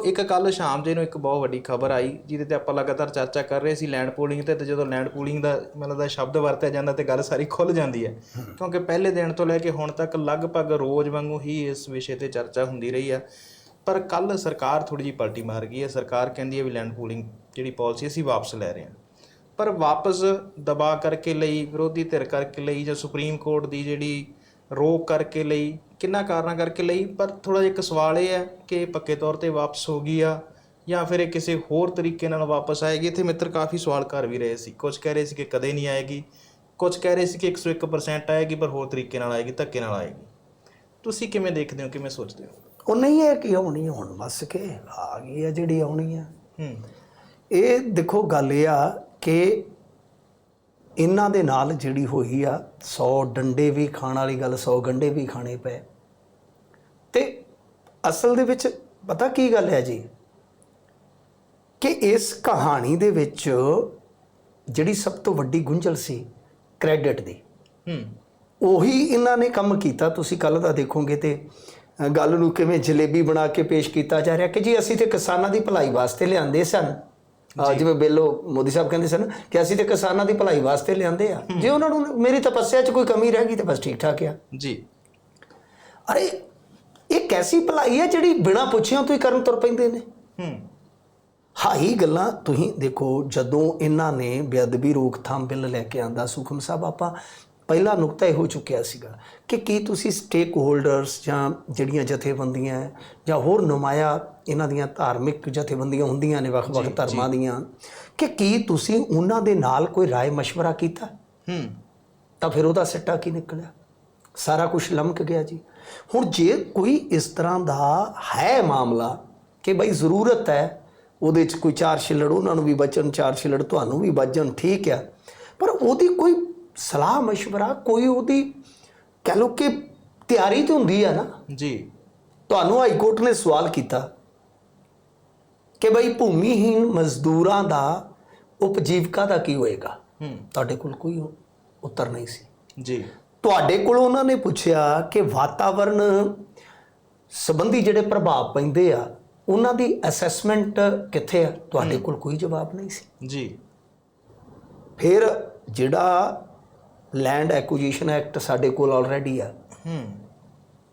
ਇੱਕ ਕੱਲ ਸ਼ਾਮ ਜੇ ਨੂੰ ਇੱਕ ਬਹੁਤ ਵੱਡੀ ਖਬਰ ਆਈ, ਜਿਹਦੇ ਤੇ ਆਪਾਂ ਲਗਾਤਾਰ ਚਰਚਾ ਕਰ ਰਹੇ ਸੀ ਲੈਂਡ ਪੂਲਿੰਗ ਤੇ ਤੇ ਜਦੋਂ ਲੈਂਡ ਪੂਲਿੰਗ ਦਾ ਮਤਲਬ ਦਾ ਸ਼ਬਦ ਵਰਤਿਆ ਜਾਂਦਾ ਤੇ ਗੱਲ ਸਾਰੀ ਖੁੱਲ ਜਾਂਦੀ ਹੈ। ਕਿਉਂਕਿ ਪਹਿਲੇ ਦਿਨ ਤੋਂ ਲੈ ਕੇ ਹੁਣ ਤੱਕ ਲਗਭਗ ਰੋਜ਼ ਵਾਂਗੂ ਹੀ ਇਸ ਵਿਸ਼ੇ ਤੇ ਚਰਚਾ ਹੁੰਦੀ ਰਹੀ ਆ ਪਰ ਕੱਲ ਸਰਕਾਰ ਥੋੜੀ ਜਿਹੀ ਪਲਟੀ ਮਾਰ ਗਈ ਹੈ। ਸਰਕਾਰ ਕਹਿੰਦੀ ਹੈ ਵੀ ਲੈਂਡ ਪੂਲਿੰਗ ਜਿਹੜੀ ਪਾਲਿਸੀ ਅਸੀਂ ਵਾਪਸ ਲੈ ਰਹੇ ਹਾਂ। ਪਰ ਵਾਪਸ ਦਬਾ ਕਰਕੇ ਲਈ, ਵਿਰੋਧੀ ਧਿਰ ਕਰਕੇ ਲਈ ਜਾਂ ਸੁਪਰੀਮ ਕੋਰਟ ਦੀ ਜਿਹੜੀ ਰੋਕ ਕਰਕੇ ਲਈ ਕਿੰਨਾ ਕਾਰਨਾਂ ਕਰਕੇ ਲਈ ਪਰ ਥੋੜਾ ਜਿਹਾ ਇੱਕ ਸਵਾਲ ਇਹ ਹੈ ਕਿ ਪੱਕੇ ਤੌਰ ਤੇ ਵਾਪਸ ਹੋ ਗਈ ਆ ਜਾਂ ਫਿਰ ਇਹ ਕਿਸੇ ਹੋਰ ਤਰੀਕੇ ਨਾਲ ਵਾਪਸ ਆਏਗੀ? ਇੱਥੇ ਮਿੱਤਰ ਕਾਫੀ ਸਵਾਲ ਕਰ ਵੀ ਰਹੇ ਸੀ। ਕੁਝ ਕਹਿ ਰਹੇ ਸੀ ਕਿ ਕਦੇ ਨਹੀਂ ਆਏਗੀ ਕੁਝ ਕਹਿ ਰਹੇ ਸੀ ਕਿ 101% ਆਏਗੀ ਪਰ ਹੋਰ ਤਰੀਕੇ ਨਾਲ ਆਏਗੀ ਧੱਕੇ ਨਾਲ ਆਏਗੀ। ਤੁਸੀਂ ਕਿਵੇਂ ਦੇਖਦੇ ਹੋ ਕਿਵੇਂ ਸੋਚਦੇ ਹੋ? ਉਹ ਨਹੀਂ ਹੈ ਕਿ ਆਉਣੀ ਹੁਣ ਬਸ ਕੇ ਆ ਗਈ ਹੈ ਜਿਹੜੀ ਆਉਣੀ ਹੈ ਹੂੰ। ਇਹ ਦੇਖੋ ਗੱਲ ਇਹ ਆ ਕਿ ਇਹਨਾਂ ਦੇ ਨਾਲ ਜਿਹੜੀ ਹੋਈ ਆ 100 ਡੰਡੇ ਵੀ ਖਾਣ ਵਾਲੀ ਗੱਲ 100 ਗੰਡੇ ਵੀ ਖਾਣੇ ਪਏ। ਤੇ ਅਸਲ ਦੇ ਵਿੱਚ ਪਤਾ ਕੀ ਗੱਲ ਹੈ ਜੀ? ਕਿ ਇਸ ਕਹਾਣੀ ਦੇ ਵਿੱਚ ਜਿਹੜੀ ਸਭ ਤੋਂ ਵੱਡੀ ਗੁੰਝਲ ਸੀ ਕ੍ਰੈਡਿਟ ਦੀ। ਹੂੰ। ਉਹੀ ਇਹਨਾਂ ਨੇ ਕੰਮ ਕੀਤਾ। ਤੁਸੀਂ ਕੱਲ ਦਾ ਦੇਖੋਗੇ ਤੇ ਗੱਲ ਨੂੰ ਕਿਵੇਂ ਜਲੇਬੀ ਬਣਾ ਕੇ ਪੇਸ਼ ਕੀਤਾ ਜਾ ਰਿਹਾ ਕਿ ਜੀ ਅਸੀਂ ਤੇ ਕਿਸਾਨਾਂ ਦੀ ਭਲਾਈ ਵਾਸਤੇ ਲਿਆਂਦੇ ਸਨ। ਜਿਵੇਂ ਬੇਲੋ ਮੋਦੀ ਸਾਹਿਬ ਕਹਿੰਦੇ ਸਨ ਕਿ ਅਸੀਂ ਤੇ ਕਿਸਾਨਾਂ ਦੀ ਭਲਾਈ ਵਾਸਤੇ ਲਿਆਂਦੇ ਆ। ਜੇ ਉਹਨਾਂ ਨੂੰ ਮੇਰੀ ਤਪੱਸਿਆ 'ਚ ਕੋਈ ਕਮੀ ਰਹਿ ਗਈ ਤੇ ਬਸ ਠੀਕ ਠਾਕ ਆ। ਜੀ। ਅਰੇ ਇਹ ਕੈਸੀ ਭਲਾਈ ਹੈ ਜਿਹੜੀ ਬਿਨਾਂ ਪੁੱਛਿਆਂ ਤੋਂ ਹੀ ਕਰਨ ਤੁਰ ਪੈਂਦੇ ਨੇ? ਹੂੰ। ਹਾਈ ਗੱਲਾਂ ਤੁਸੀਂ ਦੇਖੋ ਜਦੋਂ ਇਹਨਾਂ ਨੇ ਬੇਅਦਬੀ ਰੋਕਥਾਮ ਬਿੱਲ ਲੈ ਕੇ ਆਂਦਾ ਸੁਖਮ ਸਾਹਿਬ ਆਪਾਂ ਪਹਿਲਾ ਨੁਕਤਾ ਇਹ ਹੋ ਚੁੱਕਿਆ ਸੀਗਾ ਕਿ ਕੀ ਤੁਸੀਂ ਸਟੇਕ ਹੋਲਡਰਸ ਜਾਂ ਜਿਹੜੀਆਂ ਜਥੇਬੰਦੀਆਂ ਹੈ, ਜਾਂ ਹੋਰ ਨੁਮਾਇਆ ਇਹਨਾਂ ਦੀਆਂ ਧਾਰਮਿਕ ਜਥੇਬੰਦੀਆਂ ਹੁੰਦੀਆਂ ਨੇ ਵੱਖ-ਵੱਖ ਧਰਮਾਂ ਦੀਆਂ ਕਿ ਕੀ ਤੁਸੀਂ ਉਹਨਾਂ ਦੇ ਨਾਲ ਕੋਈ رائے مشورہ ਕੀਤਾ ਹੂੰ ਤਾਂ ਫਿਰ ਉਹਦਾ ਸਿੱਟਾ ਕੀ ਨਿਕਲਿਆ ਸਾਰਾ ਕੁਝ ਲਮਕ ਗਿਆ ਜੀ ਹੁਣ ਜੇ ਕੋਈ ਇਸ ਤਰ੍ਹਾਂ ਦਾ ਹੈ ਮਾਮਲਾ ਕਿ ਬਈ ਜ਼ਰੂਰਤ ਹੈ ਉਹਦੇ 'ਚ ਕੋਈ ਚਾਰ ਛਿੱਲੜ ਉਹਨਾਂ ਨੂੰ ਵੀ ਬਚਣ ਚਾਰ ਛਿੱਲੜ ਤੁਹਾਨੂੰ ਵੀ ਬਚਣ ਠੀਕ ਆ ਪਰ ਉਹਦੀ ਕੋਈ ਸਲਾਹ مشਵਰਾ ਕੋਈ ਉਹਦੀ ਕਹਿ ਲੋ ਕਿ ਤਿਆਰੀ ਤੇ ਹੁੰਦੀ ਆ ਨਾ। ਜੀ। ਤੁਹਾਨੂੰ ਹਾਈ ਕੋਰਟ ਨੇ ਸਵਾਲ ਕੀਤਾ ਕਿ ਬਈ ਭੂਮੀਹੀਨ ਮਜ਼ਦੂਰਾਂ ਦਾ ਉਪਜੀਵਕਾ ਦਾ ਕੀ ਹੋਏਗਾ? ਤੁਹਾਡੇ ਕੋਲ ਕੋਈ ਉੱਤਰ ਨਹੀਂ ਸੀ। ਜੀ। ਤੁਹਾਡੇ ਕੋਲ ਉਹਨਾਂ ਨੇ ਪੁੱਛਿਆ ਕਿ ਵਾਤਾਵਰਣ ਸੰਬੰਧੀ ਜਿਹੜੇ ਪ੍ਰਭਾਵ ਪੈਂਦੇ ਆ ਉਹਨਾਂ ਦੀ ਅਸੈਸਮੈਂਟ ਕਿੱਥੇ ਆ? ਤੁਹਾਡੇ ਕੋਲ ਕੋਈ ਜਵਾਬ ਨਹੀਂ ਸੀ। ਜੀ। ਫਿਰ ਜਿਹੜਾ ਲੈਂਡ ਐਕੁਜੀਸ਼ਨ ਐਕਟ ਸਾਡੇ ਕੋਲ ਆਲਰੇਡੀ ਆ। ਹੂੰ।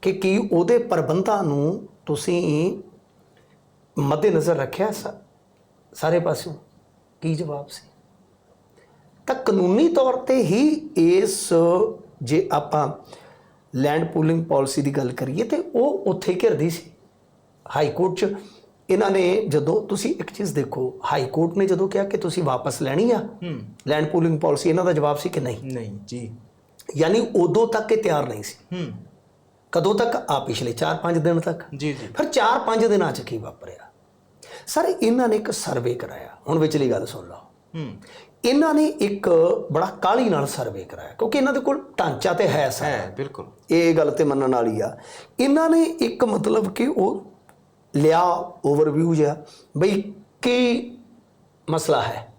ਕਿ ਕੀ ਉਹਦੇ ਪ੍ਰਬੰਧਾਂ ਨੂੰ ਤੁਸੀਂ ਮੱਦੇਨਜ਼ਰ ਰੱਖਿਆ ਸਾ- ਸਾਰੇ ਪਾਸਿਓਂ? ਕੀ ਜਵਾਬ ਸੀ? ਤਾਂ ਕਾਨੂੰਨੀ ਤੌਰ ਤੇ ਹੀ ਇਸ ਜੇ ਆਪਾਂ ਲੈਂਡ ਪੂਲਿੰਗ ਪਾਲਿਸੀ ਦੀ ਗੱਲ ਕਰੀਏ ਤੇ ਉਹ ਉੱਥੇ ਘਿਰਦੀ ਸੀ। ਹਾਈ ਕੋਰਟ 'ਚ ਇਹਨਾਂ ਨੇ ਜਦੋਂ ਤੁਸੀਂ ਇੱਕ ਚੀਜ਼ ਦੇਖੋ ਹਾਈ ਕੋਰਟ ਨੇ ਜਦੋਂ ਕਿਹਾ ਕਿ ਤੁਸੀਂ ਵਾਪਸ ਲੈਣੀ ਆ ਲੈਂਡ ਪੂਲਿੰਗ ਪਾਲਿਸੀ ਇਹਨਾਂ ਦਾ ਜਵਾਬ ਸੀ ਕਿ ਨਹੀਂ। ਨਹੀਂ ਜੀ। ਯਾਨੀ ਉਦੋਂ ਤੱਕ ਇਹ ਤਿਆਰ ਨਹੀਂ ਸੀ। ਹੂੰ। ਕਦੋਂ ਤੱਕ? ਆ ਪਿਛਲੇ 4-5 ਦਿਨ ਤੱਕ। ਜੀ ਜੀ। ਫਿਰ 4-5 ਦਿਨਾਂ ਚ ਕੀ ਵਾਪਰਿਆ? ਸਰ ਇਹਨਾਂ ਨੇ ਇੱਕ ਸਰਵੇ ਕਰਾਇਆ। ਹੁਣ ਵਿਚਲੀ ਗੱਲ ਸੁਣ ਲਓ। ਹੂੰ। ਇਹਨਾਂ ਨੇ ਇੱਕ ਬੜਾ ਕਾਲੀ ਨਾਲ ਸਰਵੇ ਕਰਾਇਆ ਕਿਉਂਕਿ ਇਹਨਾਂ ਦੇ ਕੋਲ ਢਾਂਚਾ ਤੇ ਹੈ ਸਾਰਾ। ਹੈ ਬਿਲਕੁਲ। ਇਹ ਗੱਲ ਤੇ ਮੰਨਣ ਵਾਲੀ ਆ। ਇਹਨਾਂ ਨੇ ਇੱਕ ਮਤਲਬ ਕਿ ਉਹ ਲਿਆ ਓਵਰਵਿਊ ਜਿਹਾ। ਬਈ ਕੀ ਮਸਲਾ ਹੈ?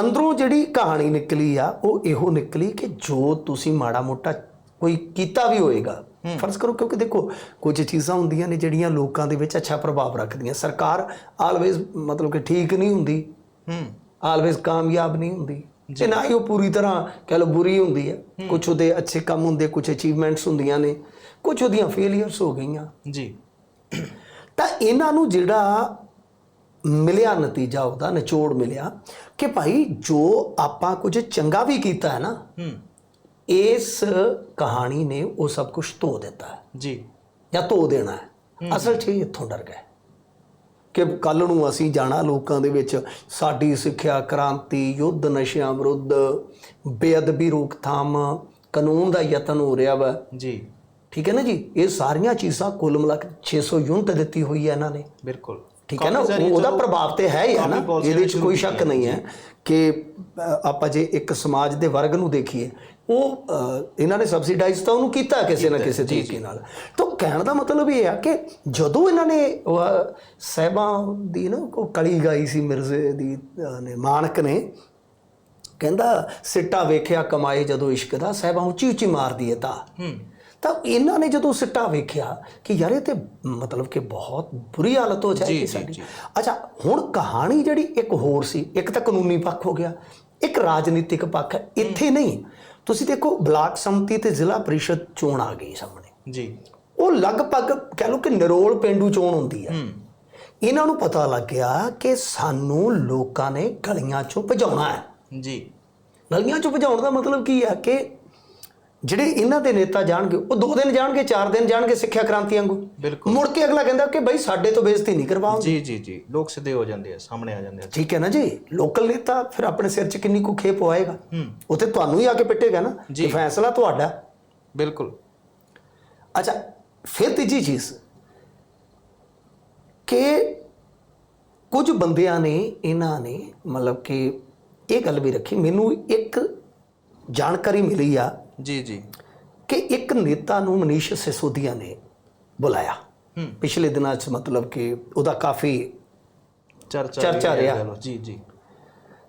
ਅੰਦਰੋਂ ਜਿਹੜੀ ਕਹਾਣੀ ਨਿਕਲੀ ਆ ਉਹ ਇਹੋ ਨਿਕਲੀ ਕਿ ਜੋ ਤੁਸੀਂ ਮਾੜਾ ਮੋਟਾ ਕੋਈ ਕੀਤਾ ਵੀ ਹੋਏਗਾ। ਫਰਜ਼ ਕਰੋ ਕਿਉਂਕਿ ਦੇਖੋ ਕੁਝ ਚੀਜ਼ਾਂ ਹੁੰਦੀਆਂ ਨੇ ਜਿਹੜੀਆਂ ਲੋਕਾਂ ਦੇ ਵਿੱਚ ਅੱਛਾ ਪ੍ਰਭਾਵ ਰੱਖਦੀਆਂ। ਸਰਕਾਰ ਆਲਵੇਜ਼ ਮਤਲਬ ਕਿ ਠੀਕ ਨਹੀਂ ਹੁੰਦੀ। ਹੂੰ। ਆਲਵੇਜ਼ ਕਾਮਯਾਬ ਨਹੀਂ ਹੁੰਦੀ। ਤੇ ਨਾ ਹੀ ਉਹ ਪੂਰੀ ਤਰ੍ਹਾਂ ਕਹਿ ਲਓ ਬੁਰੀ ਹੁੰਦੀ ਹੈ। ਕੁਝ ਉਹਦੇ ਅੱਛੇ ਕੰਮ ਹੁੰਦੇ ਕੁਝ ਅਚੀਵਮੈਂਟਸ ਹੁੰਦੀਆਂ ਨੇ। ਕੁਝ ਉਹਦੀਆਂ ਫੇਲਿਅਰਸ ਹੋ ਗਈਆਂ। ਜੀ। ਤਾਂ ਇਹਨਾਂ ਨੂੰ ਜਿਹੜਾ ਮਿਲਿਆ ਨਤੀਜਾ ਉਹਦਾ ਨਿਚੋੜ ਮਿਲਿਆ ਕਿ ਭਾਈ ਜੋ ਆਪਾਂ ਕੁਝ ਚੰਗਾ ਵੀ ਕੀਤਾ ਹੈ ਨਾ ਇਸ ਕਹਾਣੀ ਨੇ ਉਹ ਸਭ ਕੁਝ ਧੋ ਦਿੱਤਾ ਹੈ। ਜੀ। ਜਾਂ ਧੋ ਦੇਣਾ ਹੈ। ਅਸਲ 'ਚ ਇੱਥੋਂ ਡਰ ਗਏ ਕਿ ਕੱਲ ਨੂੰ ਅਸੀਂ ਜਾਣਾ ਲੋਕਾਂ ਦੇ ਵਿੱਚ ਸਾਡੀ ਸਿੱਖਿਆ ਕ੍ਰਾਂਤੀ ਯੁੱਧ ਨਸ਼ਿਆਂ ਵਿਰੁੱਧ ਬੇਅਦਬੀ ਰੋਕਥਾਮ ਕਾਨੂੰਨ ਦਾ ਯਤਨ ਹੋ ਰਿਹਾ ਵਾ। ਜੀ। ਠੀਕ ਹੈ ਨਾ ਜੀ? ਇਹ ਸਾਰੀਆਂ ਚੀਜ਼ਾਂ ਕੁੱਲ ਮਿਲਾ ਕੇ 600 ਯੂਨਿਟ ਦਿੱਤੀ ਹੋਈ ਹੈ ਇਹਨਾਂ ਨੇ। ਬਿਲਕੁਲ। ਠੀਕ ਹੈ ਨਾ? ਉਹਦਾ ਪ੍ਰਭਾਵ ਤੇ ਹੈ ਹੀ ਹੈ ਨਾ। ਇਹਦੇ ਵਿੱਚ ਕੋਈ ਸ਼ੱਕ ਨਹੀਂ ਹੈ ਕਿ ਆਪਾਂ ਜੇ ਇੱਕ ਸਮਾਜ ਦੇ ਵਰਗ ਨੂੰ ਦੇਖੀਏ ਉਹ ਇਹਨਾਂ ਨੇ ਸਬਸਿਡਾਈਜ਼ ਤਾਂ ਉਹਨੂੰ ਕੀਤਾ ਕਿਸੇ ਨਾ ਕਿਸੇ ਤਰੀਕੇ ਨਾਲ। ਤਾਂ ਕਹਿਣ ਦਾ ਮਤਲਬ ਇਹ ਆ ਕਿ ਜਦੋਂ ਇਹਨਾਂ ਨੇ ਸਾਹਿਬਾਂ ਦੀ ਨਾ ਉਹ ਕਲੀ ਗਾਈ ਸੀ ਮਿਰਜ਼ੇ ਦੀ ਨੇ ਮਾਨਕ ਨੇ ਕਹਿੰਦਾ ਸਿੱਟਾ ਵੇਖਿਆ ਕਮਾਏ ਜਦੋਂ ਇਸ਼ਕ ਦਾ ਸਾਹਿਬਾਂ ਉੱਚੀ ਉੱਚੀ ਮਾਰਦੀ ਹੈ ਤਾਂ। ਹੂੰ। ਤਾਂ ਇਹਨਾਂ ਨੇ ਜਦੋਂ ਸਿੱਟਾ ਵੇਖਿਆ ਕਿ ਯਾਰ ਇਹ ਤੇ ਮਤਲਬ ਕਿ ਬਹੁਤ ਬੁਰੀ ਹਾਲਤ ਹੋ ਜਾਏਗੀ ਸਾਡੀ। ਅੱਛਾ ਹੁਣ ਕਹਾਣੀ ਜਿਹੜੀ ਇੱਕ ਹੋਰ ਸੀ ਇੱਕ ਤਾਂ ਕਾਨੂੰਨੀ ਪੱਖ ਹੋ ਗਿਆ ਇੱਕ ਰਾਜਨੀਤਿਕ ਪੱਖ ਇੱਥੇ ਨਹੀਂ। ਤੁਸੀਂ ਦੇਖੋ ਬਲਾਕ ਸੰਮਤੀ ਤੇ ਜ਼ਿਲ੍ਹਾ ਪ੍ਰੀਸ਼ਦ ਚੋਣ ਆ ਗਈ ਸਾਹਮਣੇ। ਜੀ। ਉਹ ਲਗਭਗ ਕਹਿ ਲਓ ਕਿ ਨਿਰੋਲ ਪਿੰਡੂ ਚੋਣ ਹੁੰਦੀ ਹੂੰ। ਇਹਨਾਂ ਨੂੰ ਪਤਾ ਲੱਗ ਗਿਆ ਕਿ ਸਾਨੂੰ ਲੋਕਾਂ ਨੇ ਗਲੀਆਂ ਚੋਂ ਭਜਾਉਣਾ ਹੈ। ਜੀ। ਗਲੀਆਂ ਚੋਂ ਭਜਾਉਣ ਦਾ ਮਤਲਬ ਕੀ ਹੈ ਕਿ ਜਿਹੜੇ ਇਹਨਾਂ ਦੇ ਨੇਤਾ ਜਾਣਗੇ ਉਹ ਦੋ ਦਿਨ ਜਾਣਗੇ ਚਾਰ ਦਿਨ ਜਾਣਗੇ ਸਿੱਖਿਆ ਕ੍ਰਾਂਤੀ ਵਾਂਗੂ। ਬਿਲਕੁਲ। ਮੁੜ ਕੇ ਅਗਲਾ ਕਹਿੰਦਾ ਕਿ ਬਈ ਸਾਡੇ ਤੋਂ ਬੇਇੱਜ਼ਤੀ ਨਹੀਂ ਕਰਵਾਓ ਜੀ ਜੀ ਜੀ। ਲੋਕ ਸਿੱਧੇ ਹੋ ਜਾਂਦੇ ਆ ਸਾਹਮਣੇ ਆ ਜਾਂਦੇ ਆ। ਠੀਕ ਹੈ ਨਾ ਜੀ? ਲੋਕਲ ਨੇਤਾ ਫਿਰ ਆਪਣੇ ਸਿਰ 'ਚ ਕਿੰਨੀ ਕੁ ਖੇਪ ਆਏਗਾ ਹੂੰ। ਉੱਥੇ ਤੁਹਾਨੂੰ ਹੀ ਆ ਕੇ ਪਿੱਟੇਗਾ ਨਾ? ਜੀ। ਕਿ ਫੈਸਲਾ ਤੁਹਾਡਾ। ਬਿਲਕੁਲ। ਅੱਛਾ ਫਿਰ ਤੀਜੀ ਚੀਜ਼। ਕਿ ਕੁਝ ਬੰਦਿਆਂ ਨੇ ਇਹਨਾਂ ਨੇ ਮਤਲਬ ਕਿ ਇਹ ਗੱਲ ਵੀ ਰੱਖੀ ਮੈਨੂੰ ਇੱਕ ਜਾਣਕਾਰੀ ਮਿਲੀ ਆ ਜੀ ਜੀ। ਕਿ ਇੱਕ ਨੇਤਾ ਨੂੰ ਮਨੀਸ਼ ਸਿਸੋਦੀਆ ਨੇ ਬੁਲਾਇਆ। ਹੂੰ। ਪਿਛਲੇ ਦਿਨਾਂ 'ਚ ਮਤਲਬ ਕਿ ਉਹਦਾ ਕਾਫੀ ਚਰਚਾ ਚਰਚਾ ਹੈ, ਰਿਹਾ। ਜੀ ਜੀ।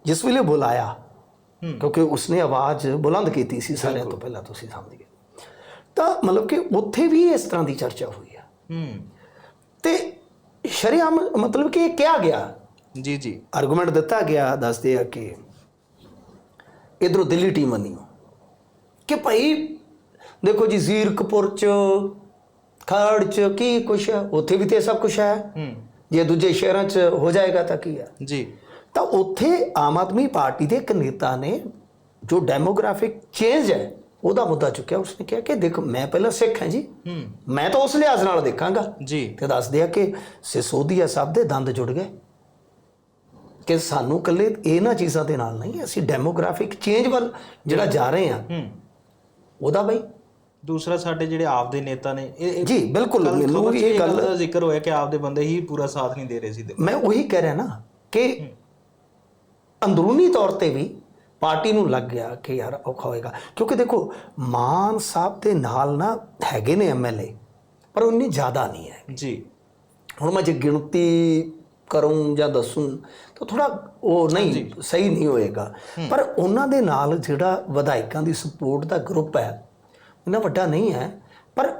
ਜਿਸ ਵੇਲੇ ਬੁਲਾਇਆ ਹੂੰ। ਕਿਉਂਕਿ ਉਸਨੇ ਆਵਾਜ਼ ਬੁਲੰਦ ਕੀਤੀ ਸੀ ਸਾਰਿਆਂ ਤੋਂ ਪਹਿਲਾਂ ਤੁਸੀਂ ਸਮਝ ਗਏ। ਤਾਂ ਮਤਲਬ ਕਿ ਉੱਥੇ ਵੀ ਇਸ ਤਰ੍ਹਾਂ ਦੀ ਚਰਚਾ ਹੋਈ ਆ। ਹੂੰ। ਤੇ ਸ਼ਰੀਆਮ ਮਤਲਬ ਕਿ ਇਹ ਕਿਹਾ ਗਿਆ। ਜੀ ਜੀ। ਆਰਗੂਮੈਂਟ ਦਿੱਤਾ ਗਿਆ ਦੱਸਦੇ ਆ ਕਿ ਇਧਰੋਂ ਦਿੱਲੀ ਟੀਮ ਨਹੀਂ ਕਿ ਭਾਈ ਦੇਖੋ ਜੀ ਜ਼ੀਰਕਪੁਰ ਚ ਖਰੜ ਚ ਕੀ ਕੁਛ ਹੈ? ਉੱਥੇ ਵੀ ਤੇ ਸਭ ਕੁਛ ਹੈ। ਹੂੰ। ਜੇ ਦੂਜੇ ਸ਼ਹਿਰਾਂ ਚ ਹੋ ਜਾਏਗਾ ਤਾਂ ਕੀ ਹੈ? ਜੀ। ਤਾਂ ਉੱਥੇ ਆਮ ਆਦਮੀ ਪਾਰਟੀ ਦੇ ਇੱਕ ਨੇਤਾ ਨੇ ਜੋ ਡੈਮੋਗ੍ਰਾਫਿਕ ਚੇਂਜ ਹੈ ਉਹਦਾ ਮੁੱਦਾ ਚੁੱਕਿਆ। ਉਸਨੇ ਕਿਹਾ ਕਿ ਦੇਖੋ ਮੈਂ ਪਹਿਲਾਂ ਸਿੱਖ ਹਾਂ ਜੀ। ਹੂੰ। ਮੈਂ ਤਾਂ ਉਸ ਲਿਹਾਜ਼ ਨਾਲ ਦੇਖਾਂਗਾ। ਜੀ। ਤੇ ਦੱਸਦੇ ਆ ਕਿ ਸਿਸੋਦੀਆ ਸਾਹਿਬ ਦੇ ਦੰਦ ਜੁੜ ਗਏ। ਕਿ ਸਾਨੂੰ ਕੱਲੇ ਇਹਨਾਂ ਚੀਜ਼ਾਂ ਦੇ ਨਾਲ ਨਹੀਂ ਅਸੀਂ ਡੈਮੋਗ੍ਰਾਫਿਕ ਚੇਂਜ ਵੱਲ ਜਿਹੜਾ ਜਾ। ਰਹੇ ਆ ਹੂੰ। ਉਹਦਾ ਬਈ? ਦੂਸਰਾ ਸਾਡੇ ਜਿਹੜੇ ਆਪ ਦੇ ਨੇਤਾ ਨੇ ਇਹ ਜੀ ਬਿਲਕੁਲ। ਮੈਨੂੰ ਵੀ ਇਹ ਗੱਲ ਦਾ ਜ਼ਿਕਰ ਹੋਇਆ ਕਿ ਆਪ ਦੇ ਬੰਦੇ ਹੀ ਪੂਰਾ ਸਾਥ ਨਹੀਂ ਦੇ ਰਹੇ ਸੀ ਮੈਂ ਉਹੀ ਕਹਿ ਰਿਹਾ ਨਾ ਕਿ ਅੰਦਰੂਨੀ ਤੌਰ ਤੇ ਵੀ ਪਾਰਟੀ ਨੂੰ ਲੱਗ ਗਿਆ ਕਿ ਯਾਰ ਔਖਾ ਹੋਏਗਾ। ਕਿਉਂਕਿ ਦੇਖੋ ਮਾਨ ਸਾਹਿਬ ਦੇ ਨਾਲ ਨਾ ਹੈਗੇ ਨੇ ਐਮਐਲਏ ਪਰ ਉਨੀ ਜ਼ਿਆਦਾ ਨਹੀਂ ਹੈ। ਜੀ। ਹੁਣ ਮੈਂ ਜੇ ਗਿਣਤੀ ਕਰੂੰ ਜਾਂ ਦੱਸੂੰ ਤਾਂ ਥੋੜਾ ਉਹ ਨਹੀਂ ਸਹੀ ਨਹੀਂ ਹੋਏਗਾ। ਪਰ ਉਹਨਾਂ ਦੇ ਨਾਲ ਜਿਹੜਾ ਵਿਧਾਇਕਾਂ ਦੀ ਸਪੋਰਟ ਦਾ ਗਰੁੱਪ ਹੈ ਇਹਨਾਂ ਵੱਡਾ ਨਹੀਂ ਹੈ। ਪਰ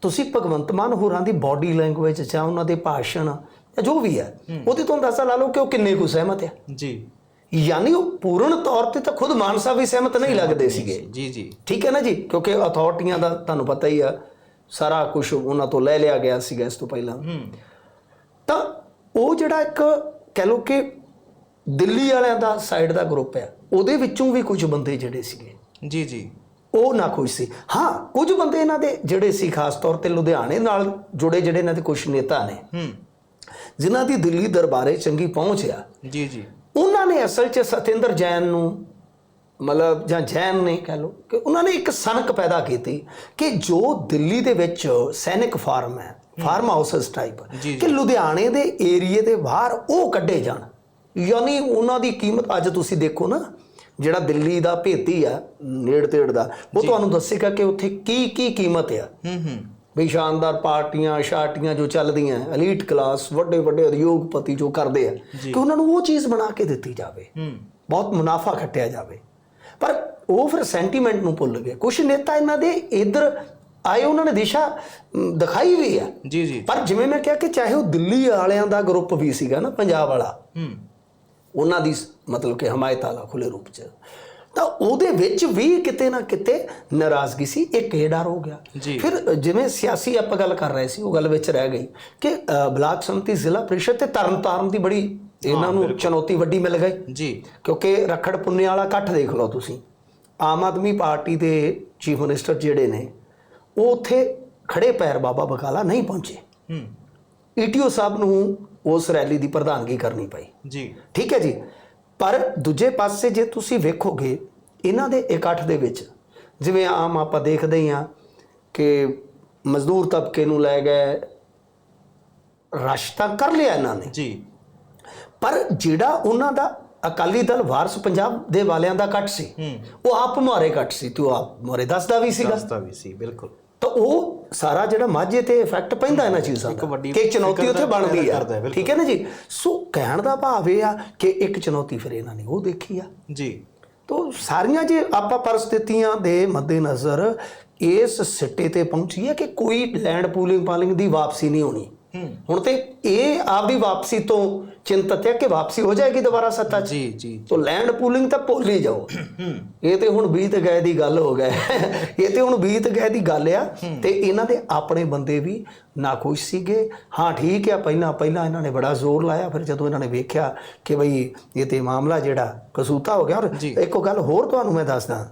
ਤੁਸੀਂ ਭਗਵੰਤ ਮਾਨ ਹੋਰਾਂ ਦੀ ਬਾਡੀ ਲੈਂਗੁਏਜ ਜਾਂ ਉਹਨਾਂ ਦੇ ਭਾਸ਼ਣ ਜਾਂ ਜੋ ਵੀ ਹੈ ਉਹਦੇ ਤੋਂ ਅੰਦਾਜ਼ਾ ਲਾ ਲਓ ਕਿ ਉਹ ਕਿੰਨੇ ਕੁ ਸਹਿਮਤ ਹੈ। ਜੀ। ਯਾਨੀ ਉਹ ਪੂਰਨ ਤੌਰ ਤੇ ਤਾਂ ਖੁਦ ਮਾਨ ਸਾਹਿਬ ਵੀ ਸਹਿਮਤ ਨਹੀਂ ਲੱਗਦੇ ਸੀਗੇ। ਜੀ ਜੀ। ਠੀਕ ਹੈ ਨਾ ਜੀ? ਕਿਉਂਕਿ ਅਥਾਰਟੀਆਂ ਦਾ ਤੁਹਾਨੂੰ ਪਤਾ ਹੀ ਆ ਸਾਰਾ ਕੁਝ ਉਹਨਾਂ ਤੋਂ ਲੈ ਲਿਆ ਗਿਆ ਸੀਗਾ ਇਸ ਤੋਂ ਪਹਿਲਾਂ। ਉਹ ਜਿਹੜਾ ਇੱਕ ਕਹਿ ਲਓ ਕਿ ਦਿੱਲੀ ਵਾਲਿਆਂ ਦਾ ਸਾਈਡ ਦਾ ਗਰੁੱਪ ਹੈ ਉਹਦੇ ਵਿੱਚੋਂ ਵੀ ਕੁਝ ਬੰਦੇ ਜਿਹੜੇ ਸੀਗੇ। ਜੀ ਜੀ। ਉਹ ਨਾ ਖੁਸ਼ ਸੀ। ਹਾਂ ਕੁਝ ਬੰਦੇ ਇਹਨਾਂ ਦੇ ਜਿਹੜੇ ਸੀ ਖਾਸ ਤੌਰ ਤੇ ਲੁਧਿਆਣੇ ਨਾਲ ਜੁੜੇ ਜਿਹੜੇ ਇਹਨਾਂ ਦੇ ਕੁਝ ਨੇਤਾ ਨੇ। ਹੂੰ। ਜਿਨ੍ਹਾਂ ਦੀ ਦਿੱਲੀ ਦਰਬਾਰੇ ਚੰਗੀ ਪਹੁੰਚ ਆ। ਜੀ ਜੀ। ਉਹਨਾਂ ਨੇ ਅਸਲ 'ਚ ਸਤਿੰਦਰ ਜੈਨ ਨੂੰ ਮਤਲਬ ਜਾਂ ਜੈਨ ਨੇ ਕਹਿ ਲਓ ਕਿ ਉਹਨਾਂ ਨੇ ਇੱਕ ਸਨਕ ਪੈਦਾ ਕੀਤੀ ਕਿ ਜੋ ਦਿੱਲੀ ਦੇ ਵਿੱਚ ਸੈਨਿਕ ਫਾਰਮ ਹੈ ਫਾਰਮ ਹਾਊਸਸ ਟਾਈਪ ਕਿ ਲੁਧਿਆਣੇ ਦੇ ਏਰੀਏ ਦੇ ਬਾਹਰ ਉਹ ਕੱਢੇ ਜਾਣ। ਯਾਨੀ ਉਹਨਾਂ ਦੀ ਕੀਮਤ ਅੱਜ ਤੁਸੀਂ ਦੇਖੋ ਨਾ ਜਿਹੜਾ ਦਿੱਲੀ ਦਾ ਭੇਤੀ ਆ ਨੇੜ ਤੇੜ ਦਾ ਉਹ ਤੁਹਾਨੂੰ ਦੱਸੇਗਾ ਕਿ ਉੱਥੇ ਕੀ ਕੀ ਕੀਮਤ ਆ। ਹੂੰ ਹੂੰ। ਵੀ ਸ਼ਾਨਦਾਰ ਪਾਰਟੀਆਂ ਸ਼ਾਰਟੀਆਂ ਜੋ ਚੱਲਦੀਆਂ ਐਲੀਟ ਕਲਾਸ ਵੱਡੇ ਵੱਡੇ ਉਦਯੋਗਪਤੀ ਜੋ ਕਰਦੇ ਆ ਕਿ ਉਹਨਾਂ ਨੂੰ ਉਹ ਚੀਜ਼ ਬਣਾ ਕੇ ਦਿੱਤੀ ਜਾਵੇ। ਹੂੰ। ਬਹੁਤ ਮੁਨਾਫਾ ਖੱਟਿਆ ਜਾਵੇ। ਪਰ ਉਹ ਫਿਰ ਸੈਂਟੀਮੈਂਟ ਨੂੰ ਭੁੱਲ ਗਏ। ਕੁਝ ਨੇਤਾ ਇਹਨਾਂ ਦੇ ਇਧਰ ਆਏ ਉਹਨਾਂ ਨੇ ਦਿਸ਼ਾ ਦਿਖਾਈ ਵੀ ਆ। ਜੀ ਜੀ। ਪਰ ਜਿਵੇਂ ਮੈਂ ਕਿਹਾ ਕਿ ਚਾਹੇ ਉਹ ਦਿੱਲੀ ਵਾਲਿਆਂ ਦਾ ਗਰੁੱਪ ਵੀ ਸੀਗਾ ਨਾ ਪੰਜਾਬ ਵਾਲਾ ਹੂੰ। ਉਹਨਾਂ ਦੀ ਮਤਲਬ ਕਿ ਹਮਾਇਤ ਵਾਲਾ ਖੁੱਲੇ ਰੂਪ ਚ। ਤਾਂ ਉਹਦੇ ਵਿੱਚ ਵੀ ਕਿਤੇ ਨਾ ਕਿਤੇ ਨਾਰਾਜ਼ਗੀ ਸੀ ਇੱਕ ਇਹ ਡਰ ਹੋ ਗਿਆ। ਫਿਰ ਜਿਵੇਂ ਸਿਆਸੀ ਆਪਾਂ ਗੱਲ ਕਰ ਰਹੇ ਸੀ ਉਹ ਗੱਲ ਵਿੱਚ ਰਹਿ ਗਈ ਕਿ ਬਲਾਕ ਸੰਮਤੀ ਜ਼ਿਲ੍ਹਾ ਪ੍ਰੀਸ਼ਦ ਤੇ ਤਰਨਤਾਰਨ ਦੀ ਬੜੀ ਇਹਨਾਂ ਨੂੰ ਚੁਣੌਤੀ ਵੱਡੀ ਮਿਲ ਗਈ। ਜੀ। ਕਿਉਂਕਿ ਰਖੜ ਪੁੰਨੇ ਵਾਲਾ ਇਕੱਠ ਦੇਖ ਲਓ ਤੁਸੀਂ। ਆਮ ਆਦਮੀ ਪਾਰਟੀ ਦੇ ਚੀਫ ਮਿਨਿਸਟਰ ਜਿਹੜੇ ਨੇ ਉਹ ਉੱਥੇ ਖੜੇ ਪੈਰ ਬਾਬਾ ਬਕਾਲਾ ਨਹੀਂ ਪਹੁੰਚੇ। ਹੂੰ। ਈਟੀਓ ਸਾਹਿਬ ਨੂੰ ਉਸ ਰੈਲੀ ਦੀ ਪ੍ਰਧਾਨਗੀ ਕਰਨੀ ਪਈ। ਜੀ। ਠੀਕ ਹੈ ਜੀ? ਪਰ ਦੂਜੇ ਪਾਸੇ ਜੇ ਤੁਸੀਂ ਵੇਖੋਗੇ ਇਹਨਾਂ ਦੇ ਇਕੱਠ ਦੇ ਵਿੱਚ ਜਿਵੇਂ ਆਮ ਆਪਾਂ ਦੇਖਦੇ ਹੀ ਆ ਕਿ ਮਜ਼ਦੂਰ ਤਬਕੇ ਨੂੰ ਲੈ ਗਏ ਰਸ਼ ਤਾਂ ਕਰ ਲਿਆ ਇਹਨਾਂ ਨੇ। ਜੀ। ਪਰ ਜਿਹੜਾ ਉਹਨਾਂ ਦਾ ਅਕਾਲੀ ਦਲ ਵਾਰਸ ਪੰਜਾਬ ਦੇ ਵਾਲਿਆਂ ਦਾ ਇਕੱਠ ਸੀ ਉਹ ਆਪ ਮੁਹਾਰੇ ਇਕੱਠ ਸੀ। ਤੇ ਆਪ ਮੁਹਾਰੇ ਦੱਸਦਾ ਵੀ ਸੀਗਾ। ਰਸਤਾ ਵੀ ਸੀ ਬਿਲਕੁਲ। ਤਾਂ ਉਹ ਸਾਰਾ ਜਿਹੜਾ ਮਾਝੇ ਤੇ ਇਫੈਕਟ ਪੈਂਦਾ ਇਹਨਾਂ ਚੀਜ਼ਾਂ ਦਾ। ਕਿ ਚੁਣੌਤੀ ਉੱਥੇ ਬਣਦੀ ਆ। ਠੀਕ ਹੈ ਨਾ ਜੀ? ਸੋ ਕਹਿਣ ਦਾ ਭਾਵ ਇਹ ਆ ਕਿ ਇੱਕ ਚੁਣੌਤੀ ਫਿਰ ਇਹਨਾਂ ਨੇ ਉਹ ਦੇਖੀ ਆ। ਜੀ। ਤੋ ਸਾਰੀਆਂ ਜੇ ਆਪਾਂ ਪਰਿਸਥਿਤੀਆਂ ਦੇ ਮੱਦੇਨਜ਼ਰ ਇਸ ਸਿੱਟੇ ਤੇ ਪਹੁੰਚੀ ਹੈ ਕਿ ਕੋਈ ਲੈਂਡ ਪੂਲਿੰਗ ਪਾਲਿੰਗ ਦੀ ਵਾਪਸੀ ਨਹੀਂ ਹੋਣੀ। ਹੁਣ ਤੇ ਇਹ ਆਪਦੀ ਵਾਪਸੀ ਤੋਂ ਚਿੰਤਤ ਹੈ ਕਿ ਵਾਪਸੀ ਹੋ ਜਾਏਗੀ ਦੁਬਾਰਾ ਸੱਤਾ ਜੀ ਜੀ ਤੋ ਲੈਂਡ ਪੂਲਿੰਗ ਤਾਂ ਭੁੱਲ ਹੀ ਜਾਓ ਇਹ ਤੇ ਹੁਣ ਬੀਤ ਗਏ ਦੀ ਗੱਲ ਹੋ ਗਏ ਇਹ ਤੇ ਹੁਣ ਬੀਤ ਗਏ ਦੀ ਗੱਲ ਆ ਤੇ ਇਹਨਾਂ ਦੇ ਆਪਣੇ ਬੰਦੇ ਵੀ ਨਾਖੁਸ਼ ਸੀਗੇ ਹਾਂ ਠੀਕ ਆ ਪਹਿਲਾਂ ਪਹਿਲਾਂ ਇਹਨਾਂ ਨੇ ਬੜਾ ਜ਼ੋਰ ਲਾਇਆ ਫਿਰ ਜਦੋਂ ਇਹਨਾਂ ਨੇ ਵੇਖਿਆ ਕਿ ਬਈ ਇਹ ਤੇ ਮਾਮਲਾ ਜਿਹੜਾ ਕਸੂਤਾ ਹੋ ਗਿਆ ਔਰ। ਇੱਕੋ ਗੱਲ ਹੋਰ ਤੁਹਾਨੂੰ ਮੈਂ ਦੱਸਦਾ